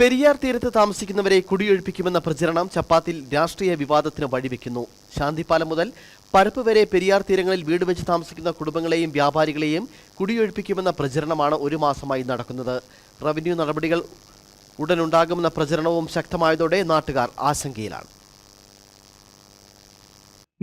പെരിയാർ തീരത്ത് താമസിക്കുന്നവരെ കുടിയൊഴിപ്പിക്കുമെന്ന പ്രചരണം ചപ്പാത്തിൽ രാഷ്ട്രീയ വിവാദത്തിന് വഴിവെക്കുന്നു. ശാന്തിപ്പാലം മുതൽ പരപ്പ് വരെ പെരിയാർ തീരങ്ങളിൽ വീട് വെച്ച് താമസിക്കുന്ന കുടുംബങ്ങളെയും വ്യാപാരികളെയും കുടിയൊഴിപ്പിക്കുമെന്ന പ്രചരണമാണ് ഒരു മാസമായി നടക്കുന്നത്. റവന്യൂ നടപടികൾ ഉടനുണ്ടാകുമെന്ന പ്രചരണവും ശക്തമായതോടെ നാട്ടുകാർ ആശങ്കയിലാണ്.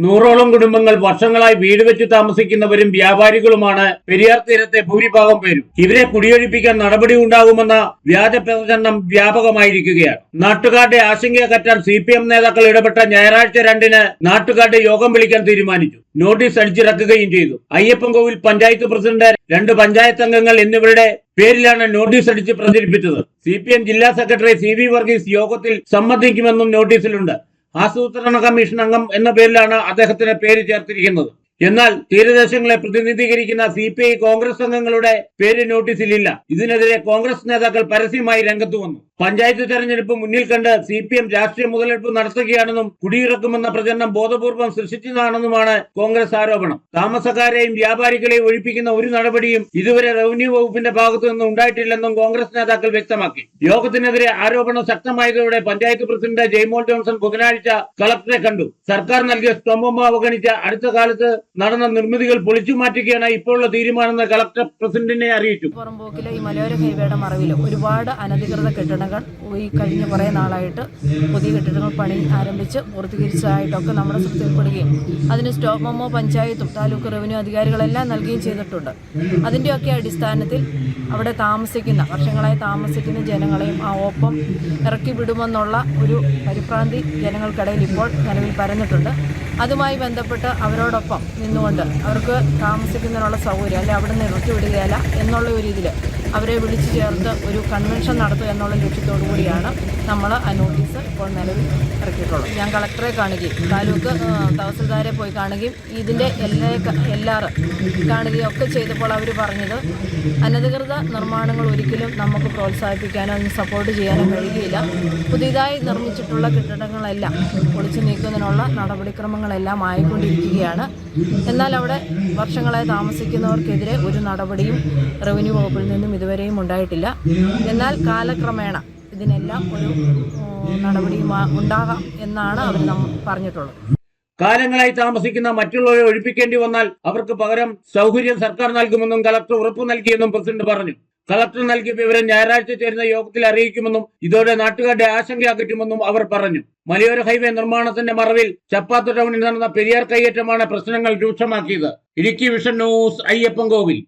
നൂറോളം കുടുംബങ്ങൾ വർഷങ്ങളായി വീട് വെച്ച് താമസിക്കുന്നവരും വ്യാപാരികളുമാണ് പെരിയാർ തീരത്തെ ഭൂരിഭാഗം പേരും. ഇവരെ കുടിയൊഴിപ്പിക്കാൻ നടപടി ഉണ്ടാകുമെന്ന വ്യാജ പ്രചരണം വ്യാപകമായിരിക്കുകയാണ്. നാട്ടുകാരുടെ ആശങ്ക കറ്റാൻ സി പി എം നേതാക്കൾ ഇടപെട്ട ഞായറാഴ്ച രണ്ടിന് നാട്ടുകാരുടെ യോഗം വിളിക്കാൻ തീരുമാനിച്ചു. നോട്ടീസ് അടിച്ചിറക്കുകയും ചെയ്തു. അയ്യപ്പൻകോവിൽ പഞ്ചായത്ത് പ്രസിഡന്റ് രണ്ട് പഞ്ചായത്ത് അംഗങ്ങൾ എന്നിവരുടെ പേരിലാണ് നോട്ടീസ് അടിച്ച് പ്രചരിപ്പിച്ചത്. സി ജില്ലാ സെക്രട്ടറി സി വർഗീസ് യോഗത്തിൽ സംബന്ധിക്കുമെന്നും നോട്ടീസിലുണ്ട്. ആസൂത്രണ കമ്മീഷൻ അംഗം എന്ന പേരിലാണ് അദ്ദേഹത്തിന് പേര് ചേർത്തിരിക്കുന്നത്. എന്നാൽ തീരദേശങ്ങളെ പ്രതിനിധീകരിക്കുന്ന സി പി ഐ കോൺഗ്രസ് അംഗങ്ങളുടെ പേര് നോട്ടീസിലില്ല ഇതിനെതിരെ കോൺഗ്രസ് നേതാക്കൾ പരസ്യമായി രംഗത്ത് വന്നു. പഞ്ചായത്ത് തെരഞ്ഞെടുപ്പ് മുന്നിൽ കണ്ട് സി പി എം രാഷ്ട്രീയ മുതലെടുപ്പ് നടത്തുകയാണെന്നും കുടിയിറക്കുമെന്ന പ്രചരണം ബോധപൂർവം സൃഷ്ടിച്ചതാണെന്നുമാണ് കോൺഗ്രസ് ആരോപണം. താമസക്കാരെയും വ്യാപാരികളെയും ഒഴിപ്പിക്കുന്ന ഒരു നടപടിയും ഇതുവരെ റവന്യൂ വകുപ്പിന്റെ ഭാഗത്തു നിന്ന് ഉണ്ടായിട്ടില്ലെന്നും കോൺഗ്രസ് നേതാക്കൾ വ്യക്തമാക്കി. യോഗത്തിനെതിരെ ആരോപണം ശക്തമായതോടെ പഞ്ചായത്ത് പ്രസിഡന്റ് ജയ്മോൾ ജോൺസൺ ബുധനാഴ്ച കളക്ടറെ കണ്ടു. സർക്കാർ നൽകിയ സ്തംഭം അവഗണിച്ച അടുത്ത കാലത്ത് നടന്ന നിർമ്മിതികൾ പൊളിച്ചു മാറ്റുകയാണ് ഇപ്പോഴുള്ള തീരുമാനമെന്ന് കളക്ടർ പ്രസിഡന്റിനെ അറിയിച്ചു. പുറമ്പോക്കിലെ ഈ മലയോര ഹൈവേയുടെ മറവിലും ഒരുപാട് അനധികൃത കെട്ടിടങ്ങൾ ഈ കഴിഞ്ഞ കുറേ നാളായിട്ട് പുതിയ കെട്ടിടങ്ങൾ പണി ആരംഭിച്ച് പൂർത്തീകരിച്ചതായിട്ടൊക്കെ നമ്മുടെ ശ്രദ്ധയിൽപ്പെടുകയും അതിന് സ്റ്റോപ്പ് മെമ്മോ പഞ്ചായത്തും താലൂക്ക് റവന്യൂ അധികാരികളെല്ലാം നൽകുകയും ചെയ്തിട്ടുണ്ട്. അതിന്റെയൊക്കെ അടിസ്ഥാനത്തിൽ അവിടെ താമസിക്കുന്ന വർഷങ്ങളായി താമസിക്കുന്ന ജനങ്ങളെയും ആ ഒപ്പം ഇറക്കി വിടുമെന്നുള്ള ഒരു പരിഭ്രാന്തി ജനങ്ങൾക്കിടയിൽ ഇപ്പോൾ നിലവിൽ പരന്നിട്ടുണ്ട്. അതുമായി ബന്ധപ്പെട്ട് അവരോടൊപ്പം നിന്നുകൊണ്ട് അവർക്ക് താമസിക്കുന്നതിനുള്ള സൗകര്യം അല്ലെ അവിടെ നിന്ന് ഇറക്കി വിടുകയല്ല എന്നുള്ള ഒരു ഇതിൽ അവരെ വിളിച്ചു ചേർത്ത് ഒരു കൺവെൻഷൻ നടത്തുക എന്നുള്ള ലക്ഷ്യത്തോടു കൂടിയാണ് നമ്മൾ ആ നോട്ടീസ് ഇപ്പോൾ നിലവിൽ ഇറക്കിയിട്ടുള്ളത്. ഞാൻ കളക്ടറെ കാണുകയും താലൂക്ക് തഹസിൽദാരെ പോയി കാണുകയും ഇതിന്റെ എല്ലാ എല്ലാറ് കാണുകയും ഒക്കെ ചെയ്തപ്പോൾ അവർ പറഞ്ഞത് അനധികൃത നിർമ്മാണങ്ങൾ ഒരിക്കലും നമുക്ക് പ്രോത്സാഹിപ്പിക്കാനോ സപ്പോർട്ട് ചെയ്യാനോ കഴിയുകയില്ല. പുതിയതായി നിർമ്മിച്ചിട്ടുള്ള കെട്ടിടങ്ങളെല്ലാം പൊളിച്ചു നീക്കുന്നതിനുള്ള നടപടിക്രമങ്ങളെല്ലാം ആയിക്കൊണ്ടിരിക്കുകയാണ്. എന്നാൽ അവിടെ വർഷങ്ങളായി താമസിക്കുന്നവർക്കെതിരെ ഒരു നടപടിയും റവന്യൂ വകുപ്പിൽ നിന്നും ഇതുവരെയും ഉണ്ടായിട്ടില്ല. എന്നാൽ കാലക്രമേണ ഇതിനെല്ലാം ഒരു ഉം, നടപടിയും ഉണ്ടാകാം എന്നാണ് അവർ പറഞ്ഞിട്ടുള്ളത്. കാലങ്ങളായി താമസിക്കുന്ന മറ്റുള്ളവരെ ഒഴിപ്പിക്കേണ്ടി വന്നാൽ അവർക്ക് പകരം സൗകര്യം സർക്കാർ നൽകുമെന്നും കളക്ടർ ഉറപ്പു നൽകിയെന്നും പ്രസിഡന്റ് പറഞ്ഞു. കളക്ടർ നൽകിയ വിവരം ഞായറാഴ്ച ചേരുന്ന യോഗത്തിൽ അറിയിക്കുമെന്നും ഇതോടെ നാട്ടുകാരുടെ ആശങ്ക അകറ്റുമെന്നും അവർ പറഞ്ഞു. മലയോര ഹൈവേ നിർമ്മാണത്തിന്റെ മറവിൽ ചപ്പാത്ത ടൗണിൽ നടന്ന പെരിയാർ കയ്യേറ്റമാണ് പ്രശ്നങ്ങൾ രൂക്ഷമാക്കിയത്. Idukki vision news Ayyappan Kovil